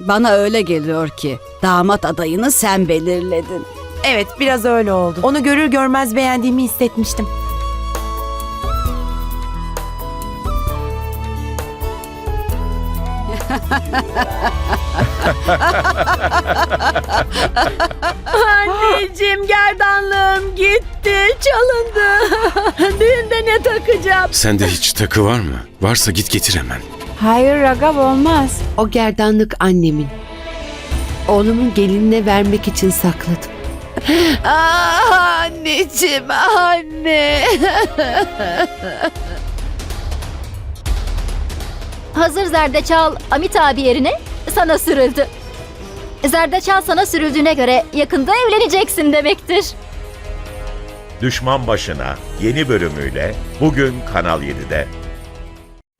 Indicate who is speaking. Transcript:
Speaker 1: Bana öyle geliyor ki damat adayını sen belirledin.
Speaker 2: Evet, biraz öyle oldu. Onu görür görmez beğendiğimi hissetmiştim.
Speaker 3: Anneciğim gerdanlığım gitti, çalındı. Düğünde ne takacağım?
Speaker 4: Sende hiç takı var mı? Varsa git getir hemen.
Speaker 5: Hayır Ragav olmaz.
Speaker 6: O gerdanlık annemin. Oğlumun gelinine vermek için sakladım.
Speaker 3: Ah anneciğim, anne.
Speaker 7: Hazır zerdeçal Amit abi yerine sana sürüldü. Zerdeçal sana sürüldüğüne göre yakında evleneceksin demektir.
Speaker 8: Düşman Başına yeni bölümüyle bugün Kanal 7'de.